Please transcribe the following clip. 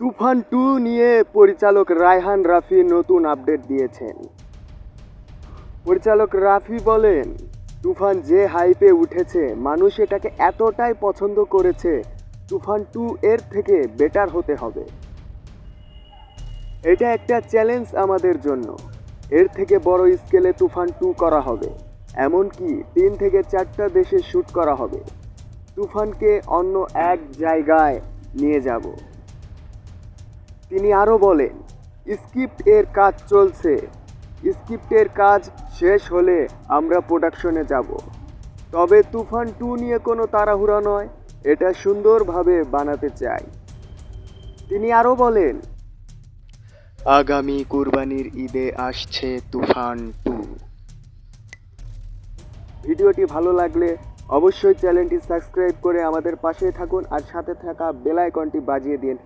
তুফান two নিয়ে পরিচালক রায়হান রাফি নতুন আপডেট দিয়েছেন। পরিচালক রাফি বলেন, তুফান যে হাইপে উঠেছে, মানুষ এটাকে এতটাই পছন্দ করেছে, তুফান টু এর থেকে বেটার হতে হবে। এটা একটা চ্যালেঞ্জ আমাদের জন্য। এর থেকে বড় স্কেলে তুফান টু করা হবে। এমনকি তিন থেকে চারটা দেশে শ্যুট করা হবে। তুফানকে অন্য এক জায়গায় নিয়ে যাব। তিনি আরও বলেন, স্ক্রিপ্ট এর কাজ চলছে। স্ক্রিপ্টের কাজ শেষ হলে আমরা প্রোডাকশনে যাব। তবে তুফান টু নিয়ে কোনো তাড়াহুড়া নয়, এটা সুন্দরভাবে বানাতে চাই। তিনি আরও বলেন, আগামী কুরবানির ঈদে আসছে তুফান টু। ভিডিওটি ভালো লাগলে অবশ্যই চ্যানেলটি সাবস্ক্রাইব করে আমাদের পাশে থাকুন আর সাথে থাকা বেল আইকনটি বাজিয়ে দিন।